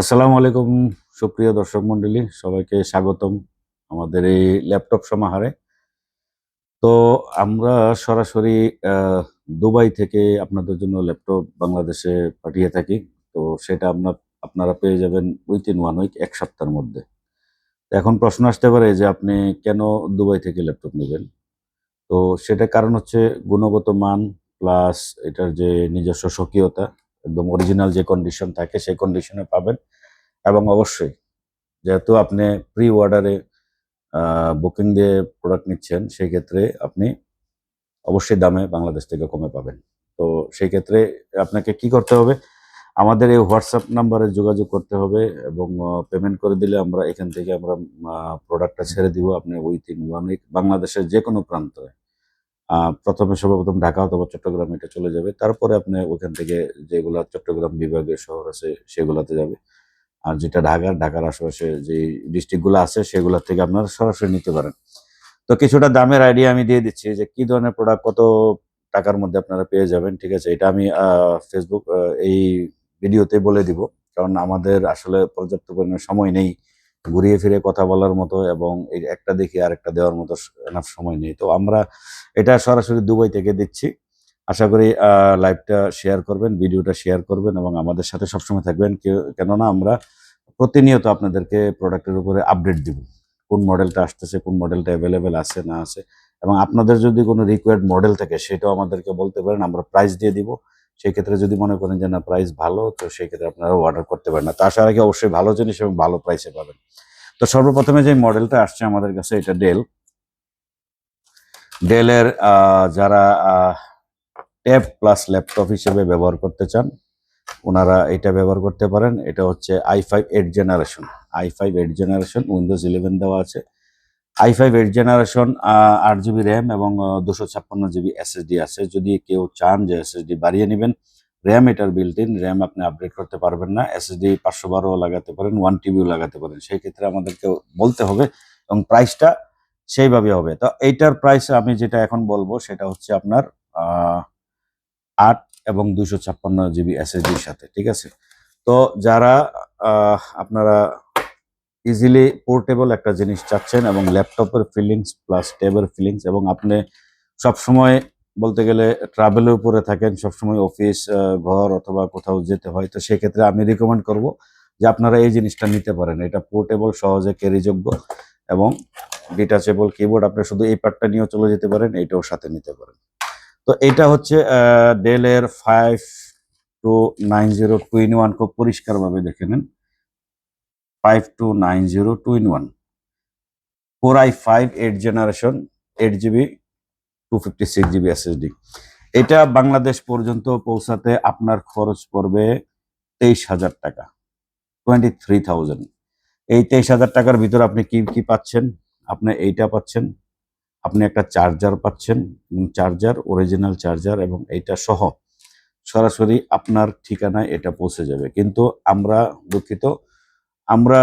আসসালামু আলাইকুম, সুপ্রিয় দর্শক মন্ডলী, সবাইকে স্বাগতম আমাদের এই ল্যাপটপ সমাহারে। তো আমরা সরাসরি দুবাই থেকে আপনাদের জন্য ল্যাপটপ বাংলাদেশে পাঠিয়ে থাকি। তো সেটা আপনার, আপনারা পেয়ে যাবেন উইথিন ওয়ান উইক এক সপ্তাহের মধ্যে। এখন প্রশ্ন আসতে পারে যে আপনি কেন দুবাই থেকে ল্যাপটপ নেবেন? তো সেটা কারণ হচ্ছে গুণগত মান, প্লাস এটার যে নিজস্ব স্বকীয়তা। একদম অরিজিনাল যে কন্ডিশন থাকে সেই কন্ডিশনে পাবেন। এবং অবশ্যই যেহেতু আপনি প্রি অর্ডারে বুকিং দিয়ে প্রোডাক্ট নিচ্ছেন সেই ক্ষেত্রে আপনি অবশ্যই দামে বাংলাদেশ থেকে কমে পাবেন। তো সেই ক্ষেত্রে আপনাকে কি করতে হবে? আমাদের এই হোয়াটসঅ্যাপ নাম্বারে যোগাযোগ করতে হবে এবং পেমেন্ট করে দিলে আমরা এখান থেকে আমরা প্রোডাক্টটা ছেড়ে দিব। আপনি উইথিন ওয়ান উইক বাংলাদেশের যে কোনো প্রান্তে আহ, প্রথমে সর্বপ্রথম ঢাকা অথবা চট্টগ্রাম এটা চলে যাবে। তারপরে আপনি ওখান থেকে যেগুলা চট্টগ্রাম বিভাগের শহর আছে সেগুলাতে যাবে। আর যেটা ঢাকার ঢাকার আশেপাশে যে ডিস্ট্রিক্টগুলো আছে সেগুলোর থেকে আপনারা সরাসরি নিতে পারেন। তো কিছুটা দামের আইডিয়া আমি দিয়ে দিচ্ছি যে কি ধরনের প্রোডাক্ট কত টাকার মধ্যে আপনারা পেয়ে যাবেন, ঠিক আছে? এটা আমি ফেসবুক এই ভিডিওতে বলে দিব। কারণ আমাদের আসলে পর্যাপ্ত পরিমাণে সময় নেই ঘুরিয়ে ফিরে কথা বলার মতো এবং এই একটা দেখি আর একটা দেওয়ার মতো এনাফ সময় নেই। তো আমরা এটা সরাসরি দুবাই থেকে দিচ্ছি। আশা করি লাইভটা শেয়ার করবেন ভিডিওটা শেয়ার করবেন এবং আমাদের সাথে সবসময় থাকবেন। কেননা আমরা প্রতিনিয়ত আপনাদেরকে প্রোডাক্টের উপরে আপডেট দিব। কোন মডেলটা আসতেছে, কোন মডেলটা অ্যাভেলেবেল আছে, না আছে। এবং আপনাদের যদি কোনো রিকোয়ার্ড মডেল থাকে, সেটাও আমাদেরকে বলতে পারেন, আমরা প্রাইস দিয়ে দিব। সেই ক্ষেত্রে যদি মনে করেন যে, না প্রাইস ভালো, তো সেই ক্ষেত্রে আপনারা অর্ডার করতে পারেন না। তার আগে অবশ্যই ভালো জিনিস এবং ভালো প্রাইসে পাবেন। তো সর্বপ্রথমে যে মডেলটা আসছে আমাদের কাছে, এটা ডেল ডেলের যারা ট্যাব প্লাস ল্যাপটপ হিসেবে ব্যবহার করতে চান, ওনারা এটা ব্যবহার করতে পারেন। এটা হচ্ছে I five eight generation I five eight generation windows eleven দেওয়া আছে। আই ফাইভ এইট জেনারেশন আট জিবি র্যাম এবং দুশো ছাপ্পান্ন জিবি এসএসডি আছে। যদি কেউ চান যে এসএসডি বাড়িয়ে নেবেন র্যাম এটার বিল্ট ইন র্যাম আপনি আপডেট করতে পারবেন না। এসএসডি পাঁচশো বারো লাগাতে পারেন ওয়ান টিবিও লাগাতে পারেন। সেই ক্ষেত্রে আমাদেরকে বলতে হবে এবং প্রাইসটা সেইভাবে হবে। তো এইটার প্রাইস আমি যেটা এখন বলব, সেটা হচ্ছে আপনার আট এবং দুশো ছাপ্পান্ন জিবি এসএসডির সাথে, ঠিক আছে? তো যারা আপনারা ইজিলি পোর্টেবল একটা জিনিস চাচ্ছেন এবং ল্যাপটপের ফিলিংস প্লাস ট্যাবের ফিলিংস এবং আপনি সবসময় বলতে গেলে ট্রাভেলের উপরে থাকেন, সবসময় অফিস ঘর অথবা কোথাও যেতে হয়, তো সেক্ষেত্রে আমি রিকমেন্ড করব যে আপনারা এই জিনিসটা নিতে পারেন। এটা পোর্টেবল সহজে ক্যারিযোগ্য এবং ডিটাচেবল কিবোর্ড আপনি শুধু এই পার্টটা নিয়েও চলে যেতে পারেন, এইটাও সাথে নিতে পারেন। তো এটা হচ্ছে ডেলের five two nine zero two one খুব পরিষ্কারভাবে দেখে নেন। Five two nine zero two in one four I five eight generation eight GB two fifty six GB SSD এটা বাংলাদেশ পর্যন্ত পৌঁছাতে আপনার খরচ পড়বে তেইশ হাজার টাকা টোয়েন্টি থ্রি থাউজেন্ড এই তেইশ হাজার টাকার ভিতর আপনি কি কি পাচ্ছেন? আপনি এইটা পাচ্ছেন, আপনি একটা চার্জার পাচ্ছেন চার্জার অরিজিনাল চার্জার এবং এইটা সহ সরাসরি আপনার ঠিকানায় এটা পৌঁছে যাবে। কিন্তু আমরা দুঃখিত আমরা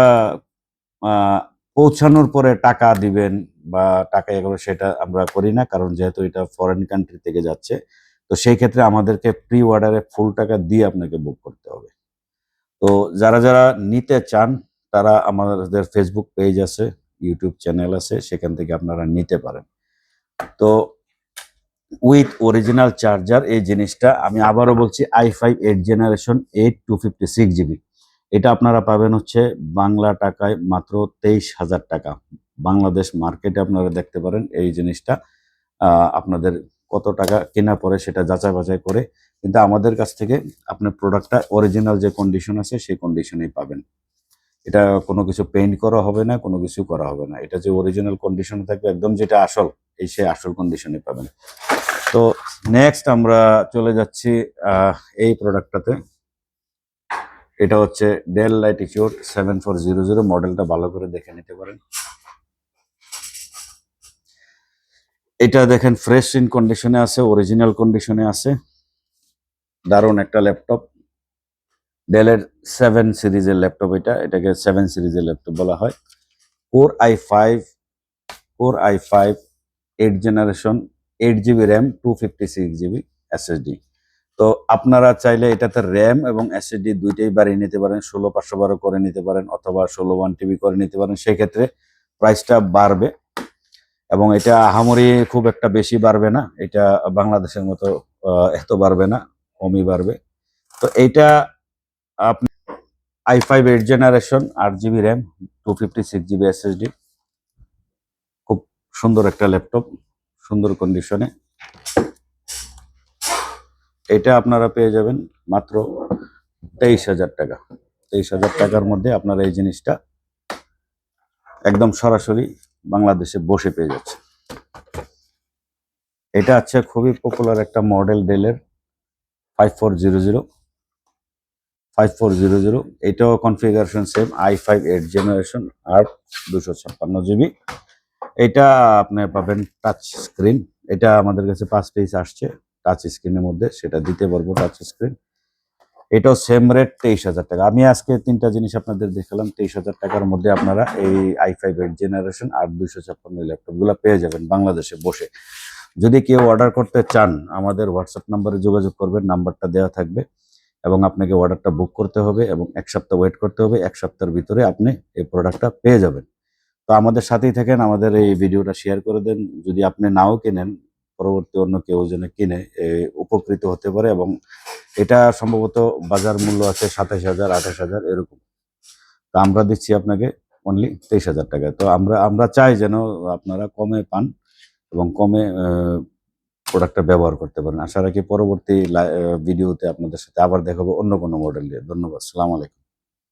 পৌঁছানোর পরে টাকা দিবেন বা টাকা এগুলো সেটা আমরা করি না, কারণ যেহেতু এটা ফরেন কান্ট্রি থেকে যাচ্ছে, তো সেই ক্ষেত্রে আমাদেরকে প্রি অর্ডারে ফুল টাকা দিয়ে আপনাকে বুক করতে হবে। তো যারা যারা নিতে চান, তারা আমাদের ফেসবুক পেজ আছে ইউটিউব চ্যানেল আছে, সেখান থেকে আপনারা নিতে পারেন। তো উইথ অরিজিনাল চার্জার এই জিনিসটা আমি আবারও বলছি I five eight generation eight two fifty six GB এটা আপনারা পাবেন হচ্ছে বাংলা টাকায় মাত্র তেইশ হাজার টাকা। বাংলাদেশ মার্কেটে আপনারা দেখতে পারেন এই জিনিসটা। আপনাদের কত টাকা কেনা পরে সেটা যাচাই বাছাই করে কিন্তু আমাদের কাছ থেকে আপনার প্রোডাক্টটা অরিজিনাল যে কন্ডিশন আছে সেই কন্ডিশনেই পাবেন। এটা কোনো কিছু পেইন্ট করা হবে না, কোনো কিছু করা হবে না। এটা যে অরিজিনাল কন্ডিশনে থাকবে, একদম যেটা আসল, এই সেই আসল কন্ডিশনে পাবেন। তো নেক্সট আমরা চলে যাচ্ছি এই প্রোডাক্টটাতে এটা হচ্ছে Dell latitude seven four zero zero মডেলটা ভালো করে দেখে নিতে পারেন। এটা দেখেন ফ্রেশ ইন কন্ডিশনে আছে অরিজিনাল কন্ডিশনে আছে। দারুণ একটা ল্যাপটপ ডেলের সেভেন সিরিজের ল্যাপটপ এটা, এটাকে সেভেন সিরিজের ল্যাপটপ বলা হয়। Core I five core I five eight generation eight GB RAM two fifty six GB SSD তো আপনারা চাইলে এটাতে র্যাম এবং এসএসডি দুইটাই বাড়িয়ে নিতে পারেন, ষোলো পাঁচশো বারো করে নিতে পারেন অথবা ষোলো ওয়ান টিবি করে নিতে পারেন, সেক্ষেত্রে প্রাইসটা বাড়বে। এবং এটা আহামরি খুব একটা বেশি বাড়বে না, এটা বাংলাদেশের মতো এত বাড়বে না, কমই বাড়বে। তো এইটা আপনি আই ফাইভ এইট জেনারেশন আট GB RAM two fifty six GB SSD খুব সুন্দর একটা ল্যাপটপ সুন্দর কন্ডিশনে এটা আপনারা পেয়ে যাবেন মাত্র তেইশ হাজার টাকা। তেইশ হাজার টাকার মধ্যে আপনারা এই জিনিসটা একদম সরাসরি বাংলাদেশে বসে পেয়ে যাচ্ছে এটা আছে খুবই পপুলার একটা মডেল ডেলের five four zero zero five four zero zero এটাও configuration same I five eight generation আর দুশো ছাপ্পান্ন জিবি এটা আপনি পাবেন টাচ স্ক্রিন এটা আমাদের কাছে পাঁচ পিস আসছে। টাচ স্ক্রিনের মধ্যে, সেটা দিতে পারব টাচ স্ক্রিন এটাও সেম রেট তেইশ হাজার টাকা। আমি আজকে তিনটা জিনিস আপনাদের দেখালাম, তেইশ হাজার টাকার মধ্যে আপনারা এই আই ফাইভ এইট জেনারেশন আর দুইশো ছাপ্পান্ন ল্যাপটপগুলো পেয়ে যাবেন বাংলাদেশে বসে। যদি কেউ অর্ডার করতে চান, আমাদের হোয়াটসঅ্যাপ নাম্বারে যোগাযোগ করবেন, নাম্বারটা দেওয়া থাকবে এবং আপনাকে অর্ডারটা বুক করতে হবে এবং এক সপ্তাহ ওয়েট করতে হবে, এক সপ্তাহের ভিতরে আপনি এই প্রোডাক্টটা পেয়ে যাবেন। তো আমাদের সাথেই থাকেন, আমাদের এই ভিডিওটা শেয়ার করে দেন। যদি আপনি নাও কেনেন পরবর্তী অন্য কেউ যেন কিনে উপকৃত হতে পারে এবং এটা সম্ভবত বাজার মূল্য আছে সাতাশ হাজার আঠাশ হাজার এরকম। তো আমরা দিচ্ছি আপনাকে অনলি তেইশ হাজার টাকা। তো আমরা আমরা চাই যেন আপনারা কমে পান এবং কমে প্রোডাক্টটা ব্যবহার করতে পারেন। আশা রাখি পরবর্তী ভিডিওতে আপনাদের সাথে আবার দেখাবো অন্য কোনো মডেল নিয়ে। ধন্যবাদ। সালাম আলাইকুম।